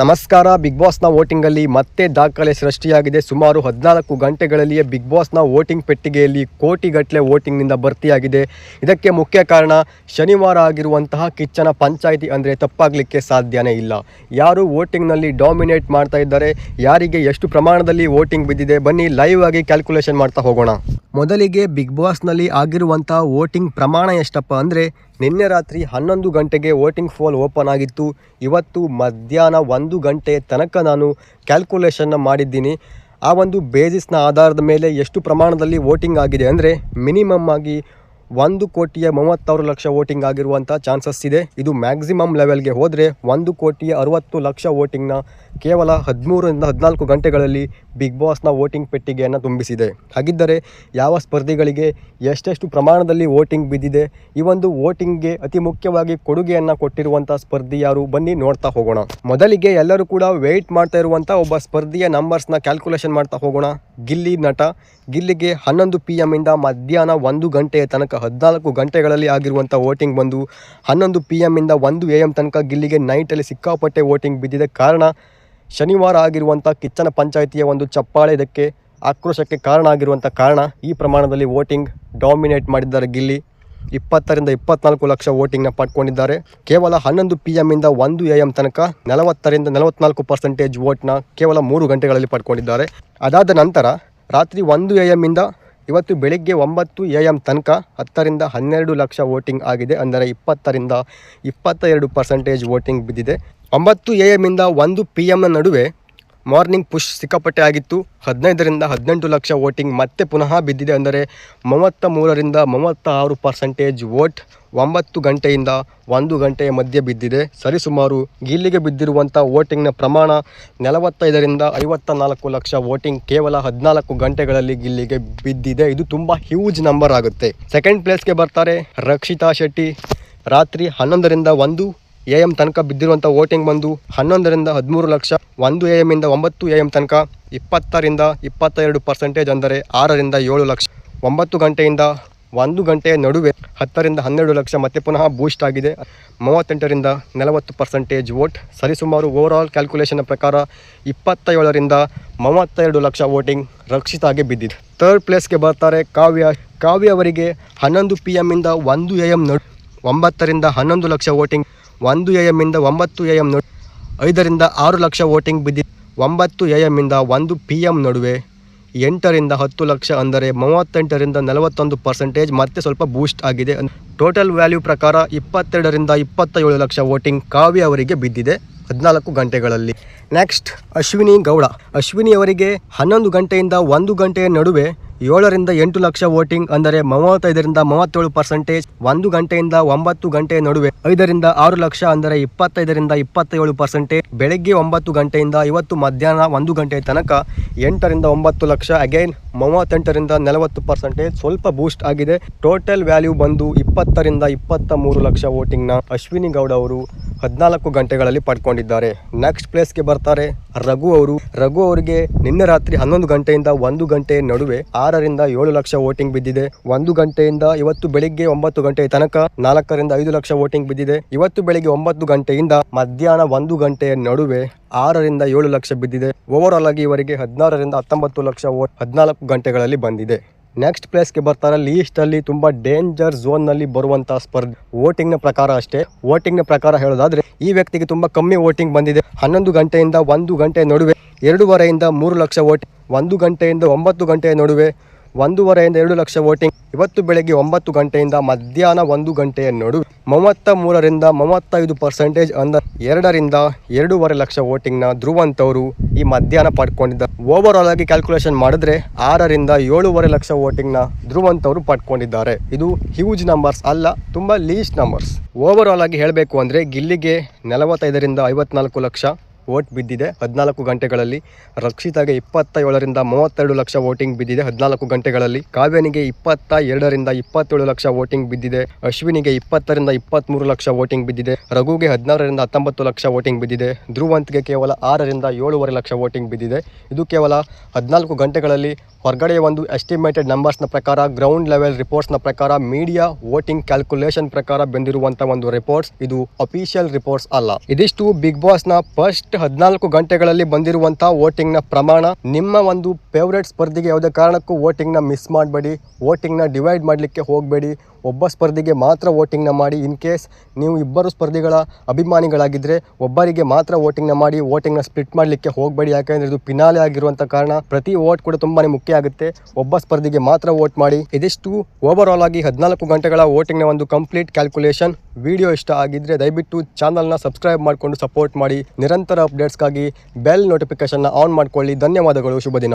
ನಮಸ್ಕಾರ. ಬಿಗ್ ಬಾಸ್ನ ವೋಟಿಂಗಲ್ಲಿ ಮತ್ತೆ ದಾಖಲೆ ಸೃಷ್ಟಿಯಾಗಿದೆ. ಸುಮಾರು ಹದಿನಾಲ್ಕು ಗಂಟೆಗಳಲ್ಲಿಯೇ ಬಿಗ್ ಬಾಸ್ನ ವೋಟಿಂಗ್ ಪೆಟ್ಟಿಗೆಯಲ್ಲಿ ಕೋಟಿಗಟ್ಟಲೆ ವೋಟಿಂಗ್ನಿಂದ ಭರ್ತಿಯಾಗಿದೆ. ಇದಕ್ಕೆ ಮುಖ್ಯ ಕಾರಣ, ಶನಿವಾರ ಆಗಿರುವಂತಹ ಕಿಚ್ಚನ ಪಂಚಾಯಿತಿ ಅಂದರೆ ತಪ್ಪಾಗಲಿಕ್ಕೆ ಸಾಧ್ಯನೇ ಇಲ್ಲ. ಯಾರು ವೋಟಿಂಗ್ನಲ್ಲಿ ಡಾಮಿನೇಟ್ ಮಾಡ್ತಾ ಇದ್ದಾರೆ, ಯಾರಿಗೆ ಎಷ್ಟು ಪ್ರಮಾಣದಲ್ಲಿ ವೋಟಿಂಗ್ ಬಿದ್ದಿದೆ, ಬನ್ನಿ ಲೈವ್ ಆಗಿ ಕ್ಯಾಲ್ಕುಲೇಷನ್ ಮಾಡ್ತಾ ಹೋಗೋಣ. ಮೊದಲಿಗೆ ಬಿಗ್ ಬಾಸ್ನಲ್ಲಿ ಆಗಿರುವಂತಹ ವೋಟಿಂಗ್ ಪ್ರಮಾಣ ಎಷ್ಟಪ್ಪ ಅಂದರೆ, ನಿನ್ನೆ ರಾತ್ರಿ ಹನ್ನೊಂದು ಗಂಟೆಗೆ ವೋಟಿಂಗ್ ಫೋಲ್ ಓಪನ್ ಆಗಿತ್ತು. ಇವತ್ತು ಮಧ್ಯಾಹ್ನ ಒಂದು ಗಂಟೆ ತನಕ ನಾನು ಕ್ಯಾಲ್ಕುಲೇಷನ್ನ ಮಾಡಿದ್ದೀನಿ. ಆ ಒಂದು ಬೇಸಿಸ್ನ ಆಧಾರದ ಮೇಲೆ ಎಷ್ಟು ಪ್ರಮಾಣದಲ್ಲಿ ವೋಟಿಂಗ್ ಆಗಿದೆ ಅಂದರೆ ಮಿನಿಮಮ್ ಆಗಿ ಒಂದು ಕೋಟಿಯ ಮೂವತ್ತಾರು ಲಕ್ಷ ವೋಟಿಂಗ್ ಆಗಿರುವಂಥ ಚಾನ್ಸಸ್ ಇದೆ. ಇದು ಮ್ಯಾಕ್ಸಿಮಮ್ ಲೆವೆಲ್ಗೆ ಹೋದರೆ ಒಂದು ಕೋಟಿಯ ಅರವತ್ತು ಲಕ್ಷ ವೋಟಿಂಗ್ನ ಕೇವಲ ಹದಿಮೂರರಿಂದ ಹದಿನಾಲ್ಕು ಗಂಟೆಗಳಲ್ಲಿ ಬಿಗ್ ಬಾಸ್ನ ವೋಟಿಂಗ್ ಪೆಟ್ಟಿಗೆಯನ್ನು ತುಂಬಿಸಿದೆ. ಹಾಗಿದ್ದರೆ ಯಾವ ಸ್ಪರ್ಧಿಗಳಿಗೆ ಎಷ್ಟೆಷ್ಟು ಪ್ರಮಾಣದಲ್ಲಿ ವೋಟಿಂಗ್ ಬಿದ್ದಿದೆ? ಈ ಒಂದು ವೋಟಿಂಗ್ಗೆ ಅತಿ ಮುಖ್ಯವಾಗಿ ಕೊಡುಗೆಯನ್ನು ಕೊಟ್ಟಿರುವಂಥ ಸ್ಪರ್ಧಿ ಯಾರು? ಬನ್ನಿ ನೋಡ್ತಾ ಹೋಗೋಣ. ಮೊದಲಿಗೆ ಎಲ್ಲರೂ ಕೂಡ ವೆಯ್ಟ್ ಮಾಡ್ತಾ ಇರುವಂಥ ಒಬ್ಬ ಸ್ಪರ್ಧಿಯ ನಂಬರ್ಸ್ನ ಕ್ಯಾಲ್ಕುಲೇಷನ್ ಮಾಡ್ತಾ ಹೋಗೋಣ. ಗಿಲ್ಲಿ ನಟ. ಗಿಲ್ಲಿಗೆ ಹನ್ನೊಂದು ಪಿ ಎಮ್ಮಿಂದ ಮಧ್ಯಾಹ್ನ ಒಂದು ಗಂಟೆಯ ತನಕ ಹದಿನಾಲ್ಕು ಗಂಟೆಗಳಲ್ಲಿ ಆಗಿರುವಂಥ ವೋಟಿಂಗ್ ಬಂದು ಹನ್ನೊಂದು ಪಿ ಎಮ್ಮಿಂದ ಒಂದು ಎ ಎಂ ತನಕ ಗಿಲ್ಲಿಗೆ ನೈಟಲ್ಲಿ ಸಿಕ್ಕಾಪಟ್ಟೆ ವೋಟಿಂಗ್ ಬಿದ್ದಿದೆ. ಕಾರಣ ಶನಿವಾರ ಆಗಿರುವಂಥ ಕಿಚ್ಚನ ಪಂಚಾಯಿತಿಯ ಒಂದು ಚಪ್ಪಾಳೆ ಇದಕ್ಕೆ ಆಕ್ರೋಶಕ್ಕೆ ಕಾರಣ ಆಗಿರುವಂಥ ಕಾರಣ ಈ ಪ್ರಮಾಣದಲ್ಲಿ ವೋಟಿಂಗ್ ಡಾಮಿನೇಟ್ ಮಾಡಿದ್ದಾರೆ ಗಿಲ್ಲಿ. ಇಪ್ಪತ್ತರಿಂದ ಇಪ್ಪತ್ನಾಲ್ಕು ಲಕ್ಷ ವೋಟಿಂಗ್ನ ಪಡ್ಕೊಂಡಿದ್ದಾರೆ. ಕೇವಲ ಹನ್ನೊಂದು ಪಿ ಎಮ್ಮಿಂದ ಒಂದು ಎ ಎಂ ತನಕ ನಲವತ್ತರಿಂದ ನಲವತ್ನಾಲ್ಕು ಪರ್ಸೆಂಟೇಜ್ ವೋಟ್ನ ಕೇವಲ ಮೂರು ಗಂಟೆಗಳಲ್ಲಿ ಪಡ್ಕೊಂಡಿದ್ದಾರೆ. ಅದಾದ ನಂತರ ರಾತ್ರಿ ಒಂದು ಎ ಎಮ್ಮಿಂದ ಇವತ್ತು ಬೆಳಿಗ್ಗೆ ಒಂಬತ್ತು ಎ ಎಂ ತನಕ ಹತ್ತರಿಂದ ಹನ್ನೆರಡು ಲಕ್ಷ ವೋಟಿಂಗ್ ಆಗಿದೆ. ಅಂದರೆ ಇಪ್ಪತ್ತರಿಂದ ಇಪ್ಪತ್ತ ಎರಡು ಪರ್ಸೆಂಟೇಜ್ ವೋಟಿಂಗ್ ಬಿದ್ದಿದೆ. ಒಂಬತ್ತು ಎ ಎಮ್ಮಿಂದ ಒಂದು ಪಿ ಎಮ್ನ ನಡುವೆ ಮಾರ್ನಿಂಗ್ ಪುಷ್ ಸಿಕ್ಕಾಪಟ್ಟೆ ಆಗಿತ್ತು. ಹದಿನೈದರಿಂದ ಹದಿನೆಂಟು ಲಕ್ಷ ವೋಟಿಂಗ್ ಮತ್ತೆ ಪುನಃ ಬಿದ್ದಿದೆ ಅಂದರೆ ಮೂವತ್ತ ಮೂರರಿಂದ ಮೂವತ್ತ ಆರು ಪರ್ಸೆಂಟೇಜ್ ವೋಟ್ ಒಂಬತ್ತು ಗಂಟೆಯಿಂದ ಒಂದು ಗಂಟೆಯ ಮಧ್ಯೆ ಬಿದ್ದಿದೆ. ಸರಿಸುಮಾರು ಗಿಲ್ಲಿಗೆ ಬಿದ್ದಿರುವಂಥ ವೋಟಿಂಗ್ನ ಪ್ರಮಾಣ ನಲವತ್ತೈದರಿಂದ ಐವತ್ತ ನಾಲ್ಕು ಲಕ್ಷ ವೋಟಿಂಗ್ ಕೇವಲ ಹದಿನಾಲ್ಕು ಗಂಟೆಗಳಲ್ಲಿ ಗಿಲ್ಲಿಗೆ ಬಿದ್ದಿದೆ. ಇದು ತುಂಬ ಹ್ಯೂಜ್ ನಂಬರ್ ಆಗುತ್ತೆ. ಸೆಕೆಂಡ್ ಪ್ಲೇಸ್ಗೆ ಬರ್ತಾರೆ ರಕ್ಷಿತಾ ಶೆಟ್ಟಿ. ರಾತ್ರಿ ಹನ್ನೊಂದರಿಂದ ಒಂದು ಎ ಎಂ ತನಕ ಬಿದ್ದಿರುವಂಥ ವೋಟಿಂಗ್ ಬಂದು ಹನ್ನೊಂದರಿಂದ ಹದಿಮೂರು ಲಕ್ಷ, ಒಂದು ಎ ಎಮ್ಮಿಂದ ಒಂಬತ್ತು ಎ ಎಂ ತನಕ ಇಪ್ಪತ್ತರಿಂದ ಇಪ್ಪತ್ತೆರಡು ಪರ್ಸೆಂಟೇಜ್ ಅಂದರೆ ಆರರಿಂದ ಏಳು ಲಕ್ಷ. ಒಂಬತ್ತು ಗಂಟೆಯಿಂದ ಒಂದು ಗಂಟೆಯ ನಡುವೆ ಹತ್ತರಿಂದ ಹನ್ನೆರಡು ಲಕ್ಷ ಮತ್ತೆ ಪುನಃ ಬೂಸ್ಟ್ ಆಗಿದೆ. ಮೂವತ್ತೆಂಟರಿಂದ ನಲವತ್ತು ಪರ್ಸೆಂಟೇಜ್ ವೋಟ್. ಸರಿಸುಮಾರು ಓವರಾಲ್ ಕ್ಯಾಲ್ಕುಲೇಷನ್ ಪ್ರಕಾರ ಇಪ್ಪತ್ತೇಳರಿಂದ ಮೂವತ್ತೆರಡು ಲಕ್ಷ ವೋಟಿಂಗ್ ರಕ್ಷಿತಾಗಿ ಬಿದ್ದಿದೆ. ಥರ್ಡ್ ಪ್ಲೇಸ್ಗೆ ಬರ್ತಾರೆ ಕಾವ್ಯ. ಕಾವ್ಯ ಅವರಿಗೆ ಹನ್ನೊಂದು ಪಿ ಎಮ್ಮಿಂದ ಒಂದು ಎ ಎಂ ನಡು ಒಂಬತ್ತರಿಂದ ಹನ್ನೊಂದು ಲಕ್ಷ ವೋಟಿಂಗ್, ಒಂದು ಎ ಎಮ್ಮಿಂದ ಒಂಬತ್ತು ಎ ಎಂ ನಡು, ಐದರಿಂದ ಆರು ಲಕ್ಷ ವೋಟಿಂಗ್ ಬಿದ್ದಿದೆ ಒಂಬತ್ತು ಎ ಎಮ್ಮಿಂದ ಒಂದು ಪಿ ಎಂ ನಡುವೆ ಎಂಟರಿಂದ ಹತ್ತು ಲಕ್ಷ ಅಂದರೆ ಮೂವತ್ತೆಂಟರಿಂದ ನಲವತ್ತೊಂದು ಪರ್ಸೆಂಟೇಜ್ ಮತ್ತೆ ಸ್ವಲ್ಪ ಬೂಸ್ಟ್ ಆಗಿದೆ. ಟೋಟಲ್ ವ್ಯಾಲ್ಯೂ ಪ್ರಕಾರ ಇಪ್ಪತ್ತೆರಡರಿಂದ ಇಪ್ಪತ್ತೇಳು ಲಕ್ಷ ವೋಟಿಂಗ್ ಕಾವ್ಯ ಅವರಿಗೆ ಬಿದ್ದಿದೆ ಹದಿನಾಲ್ಕು ಗಂಟೆಗಳಲ್ಲಿ. ನೆಕ್ಸ್ಟ್ ಅಶ್ವಿನಿ ಗೌಡ. ಅಶ್ವಿನಿ ಅವರಿಗೆ ಹನ್ನೊಂದು ಗಂಟೆಯಿಂದ ಒಂದು ಗಂಟೆಯ ನಡುವೆ ಏಳರಿಂದ ಎಂಟು ಲಕ್ಷ ವೋಟಿಂಗ್ ಅಂದರೆ ಮೂವತ್ತೈದರಿಂದ ಮೂವತ್ತೇಳು ಪರ್ಸೆಂಟೇಜ್ ಒಂದು ಗಂಟೆಯಿಂದ ಒಂಬತ್ತು ಗಂಟೆಯ ನಡುವೆ, ಐದರಿಂದ ಆರು ಲಕ್ಷ ಅಂದರೆ ಇಪ್ಪತ್ತೈದರಿಂದ ಇಪ್ಪತ್ತೇಳು ಪರ್ಸೆಂಟೇಜ್, ಬೆಳಗ್ಗೆ ಒಂಬತ್ತು ಗಂಟೆಯಿಂದ ಇವತ್ತು ಮಧ್ಯಾಹ್ನ ಒಂದು ಗಂಟೆಯ ತನಕ ಎಂಟರಿಂದ ಒಂಬತ್ತು ಲಕ್ಷ, ಅಗೈನ್ ಮೂವತ್ತೆಂಟರಿಂದ ನಲವತ್ತು ಪರ್ಸೆಂಟೇಜ್ ಸ್ವಲ್ಪ ಬೂಸ್ಟ್ ಆಗಿದೆ. ಟೋಟಲ್ ವ್ಯಾಲ್ಯೂ ಬಂದು ಇಪ್ಪತ್ತರಿಂದ ಇಪ್ಪತ್ತ ಮೂರು ಲಕ್ಷ ವೋಟಿಂಗ್ನ ಅಶ್ವಿನಿ ಗೌಡ ಅವರು ಹದಿನಾಲ್ಕು ಗಂಟೆಗಳಲ್ಲಿ ಪಡ್ಕೊಂಡಿದ್ದಾರೆ. ನೆಕ್ಸ್ಟ್ ಪ್ಲೇಸ್ಗೆ ಬರ್ತಾರೆ ರಘು ಅವರು. ರಘು ಅವರಿಗೆ ನಿನ್ನೆ ರಾತ್ರಿ ಹನ್ನೊಂದು ಗಂಟೆಯಿಂದ ಒಂದು ಗಂಟೆ ನಡುವೆ ಆರರಿಂದ ಏಳು ಲಕ್ಷ ವೋಟಿಂಗ್ ಬಿದ್ದಿದೆ. ಒಂದು ಗಂಟೆಯಿಂದ ಇವತ್ತು ಬೆಳಿಗ್ಗೆ ಒಂಬತ್ತು ಗಂಟೆ ತನಕ ನಾಲ್ಕರಿಂದ ಐದು ಲಕ್ಷ ವೋಟಿಂಗ್ ಬಿದ್ದಿದೆ. ಇವತ್ತು ಬೆಳಿಗ್ಗೆ ಒಂಬತ್ತು ಗಂಟೆಯಿಂದ ಮಧ್ಯಾಹ್ನ ಒಂದು ಗಂಟೆಯ ನಡುವೆ ಆರರಿಂದ ಏಳು ಲಕ್ಷ ಬಿದ್ದಿದೆ. ಓವರ್ ಆಗಿ ಇವರಿಗೆ ಹದಿನಾರರಿಂದ ಹತ್ತೊಂಬತ್ತು ಲಕ್ಷ ವೋಟ್ ಹದಿನಾಲ್ಕು ಗಂಟೆಗಳಲ್ಲಿ ಬಂದಿದೆ. ನೆಕ್ಸ್ಟ್ ಪ್ಲೇಸ್ಗೆ ಬರ್ತಾರೆ ಲೀಸ್ಟಲ್ಲಿ ತುಂಬ ಡೇಂಜರ್ ಝೋನ್ನಲ್ಲಿ ಬರುವಂಥ ಸ್ಪರ್ಧೆ. ವೋಟಿಂಗ್ನ ಪ್ರಕಾರ ಅಷ್ಟೇ. ವೋಟಿಂಗ್ನ ಪ್ರಕಾರ ಹೇಳೋದಾದ್ರೆ, ಈ ವ್ಯಕ್ತಿಗೆ ತುಂಬ ಕಮ್ಮಿ ವೋಟಿಂಗ್ ಬಂದಿದೆ. ಹನ್ನೊಂದು ಗಂಟೆಯಿಂದ ಒಂದು ಗಂಟೆ ನಡುವೆ, ಎರಡೂವರೆಯಿಂದ ಮೂರು ಲಕ್ಷ ವೋಟಿಂಗ್ ಒಂದು ಗಂಟೆಯಿಂದ ಒಂಬತ್ತು ಗಂಟೆಯ ನಡುವೆ, ಒಂದೂವರೆಯಿಂದ ಎರಡು ಲಕ್ಷ ವೋಟಿಂಗ್ ಇವತ್ತು ಬೆಳಗ್ಗೆ ಒಂಬತ್ತು ಗಂಟೆಯಿಂದ ಮಧ್ಯಾಹ್ನ ಒಂದು ಗಂಟೆಯ ನಡುವೆ. ಮೂವತ್ತ ಮೂರರಿಂದ ಮೂವತ್ತೈದು ಪರ್ಸೆಂಟೇಜ್ ಅಂದರೆ ಎರಡರಿಂದ ಎರಡೂವರೆ ಲಕ್ಷ ವೋಟಿಂಗ್ನ ಧ್ರುವಂತ್ ಅವರು ಈ ಮಧ್ಯಾಹ್ನ ಪಡ್ಕೊಂಡಿದ್ದಾರೆ ಓವರ್ ಆಲ್ ಆಗಿ ಕ್ಯಾಲ್ಕುಲೇಷನ್ ಮಾಡಿದ್ರೆ ಆರರಿಂದ ಏಳೂವರೆ ಲಕ್ಷ ವೋಟಿಂಗ್ನ ಧ್ರುವಂತ್ ಅವರು ಪಡ್ಕೊಂಡಿದ್ದಾರೆ. ಇದು ಹ್ಯೂಜ್ ನಂಬರ್ಸ್ ಅಲ್ಲ, ತುಂಬ ಲೀಸ್ಟ್ ನಂಬರ್ಸ್ ಓವರ್ ಆಲ್ ಆಗಿ ಹೇಳಬೇಕು ಅಂದರೆ ಗಿಲ್ಲಿಗೆ ನಲವತ್ತೈದರಿಂದ ಐವತ್ನಾಲ್ಕು ಲಕ್ಷ ವೋಟ್ ಬಿದ್ದಿದೆ. ಹದಿನಾಲ್ಕು ಗಂಟೆಗಳಲ್ಲಿ, ರಕ್ಷಿತಾಗೆ ಇಪ್ಪತ್ತ ಏಳರಿಂದ ಮೂವತ್ತೆರಡು ಲಕ್ಷ ವೋಟಿಂಗ್ ಬಿದ್ದಿದೆ. ಹದಿನಾಲ್ಕು ಗಂಟೆಗಳಲ್ಲಿ ಕಾವ್ಯನಿಗೆ ಇಪ್ಪತ್ತ ಎರಡರಿಂದ ಇಪ್ಪತ್ತೇಳು ಲಕ್ಷ ವೋಟಿಂಗ್ ಬಿದ್ದಿದೆ. ಅಶ್ವಿನಿಗೆ ಇಪ್ಪತ್ತರಿಂದ ಇಪ್ಪತ್ತ್ಮೂರು ಲಕ್ಷ ವೋಟಿಂಗ್ ಬಿದ್ದಿದೆ. ರಘುಗೆ ಹದಿನಾರರಿಂದ ಹತ್ತೊಂಬತ್ತು ಲಕ್ಷ ವೋಟಿಂಗ್ ಬಿದ್ದಿದೆ. ಧ್ರುವಂತ್ಗೆ ಕೇವಲ ಆರರಿಂದ ಏಳೂವರೆ ಲಕ್ಷ ವೋಟಿಂಗ್ ಬಿದ್ದಿದೆ. ಇದು ಕೇವಲ ಹದಿನಾಲ್ಕು ಗಂಟೆಗಳಲ್ಲಿ ಹೊರಗಡೆ ಒಂದು ಎಸ್ಟಿಮೇಟೆಡ್ ನಂಬರ್ಸ್ನ ಪ್ರಕಾರ ಗ್ರೌಂಡ್ ಲೆವೆಲ್ ರಿಪೋರ್ಟ್ಸ್ನ ಪ್ರಕಾರ ಮೀಡಿಯಾ ವೋಟಿಂಗ್ ಕ್ಯಾಲ್ಕುಲೇಷನ್ ಪ್ರಕಾರ ಬಂದಿರುವಂಥ ಒಂದು ರಿಪೋರ್ಟ್ಸ್ ಇದು ಅಫಿಷಿಯಲ್ ರಿಪೋರ್ಟ್ಸ್ ಅಲ್ಲ. ಇದಿಷ್ಟು ಬಿಗ್ ಬಾಸ್ನ ಫಸ್ಟ್ ಹದಿನಾಲ್ಕು ಗಂಟೆಗಳಲ್ಲಿ ಬಂದಿರುವಂಥ ವೋಟಿಂಗ್ನ ಪ್ರಮಾಣ. ನಿಮ್ಮ ಒಂದು ಫೇವ್ರೇಟ್ ಸ್ಪರ್ಧಿಗೆ ಯಾವುದೇ ಕಾರಣಕ್ಕೂ ವೋಟಿಂಗ್ನ ಮಿಸ್ ಮಾಡಬೇಡಿ ವೋಟಿಂಗ್ನ ಡಿವೈಡ್ ಮಾಡಲಿಕ್ಕೆ ಹೋಗಬೇಡಿ ಒಬ್ಬ ಸ್ಪರ್ಧಿಗೆ ಮಾತ್ರ ವೋಟಿಂಗ್ನ ಮಾಡಿ, ಇನ್ ಕೇಸ್ ನೀವು ಇಬ್ಬರು ಸ್ಪರ್ಧಿಗಳ ಅಭಿಮಾನಿಗಳಾಗಿದ್ದರೆ ಒಬ್ಬರಿಗೆ ಮಾತ್ರ ವೋಟಿಂಗ್ನ ಮಾಡಿ, ವೋಟಿಂಗ್ನ ಸ್ಪ್ಲಿಟ್ ಮಾಡಲಿಕ್ಕೆ ಹೋಗಬೇಡಿ. ಯಾಕೆಂದರೆ ಇದು ಪಿನಾಲೆ ಆಗಿರುವಂಥ ಕಾರಣ. ಪ್ರತಿ ವೋಟ್ ಕೂಡ ತುಂಬಾ ಮುಖ್ಯ ಆಗುತ್ತೆ. ಒಬ್ಬ ಸ್ಪರ್ಧಿಗೆ ಮಾತ್ರ ವೋಟ್ ಮಾಡಿ. ಇದಿಷ್ಟು ಓವರ್ ಆಲ್ ಆಗಿ ಹದಿನಾಲ್ಕು ಗಂಟೆಗಳ ವೋಟಿಂಗ್ನ ಒಂದು ಕಂಪ್ಲೀಟ್ ಕ್ಯಾಲ್ಕುಲೇಷನ್. ವಿಡಿಯೋ ಇಷ್ಟ ಆಗಿದ್ದರೆ ದಯವಿಟ್ಟು ಚಾನಲ್ನ ಸಬ್ಸ್ಕ್ರೈಬ್ ಮಾಡಿಕೊಂಡು ಸಪೋರ್ಟ್ ಮಾಡಿ. ನಿರಂತರ ಅಪ್ಡೇಟ್ಸ್ಗಾಗಿ ಬೆಲ್ ನೋಟಿಫಿಕೇಷನ್ನ ಆನ್ ಮಾಡಿಕೊಳ್ಳಿ. ಧನ್ಯವಾದಗಳು. ಶುಭ ದಿನ.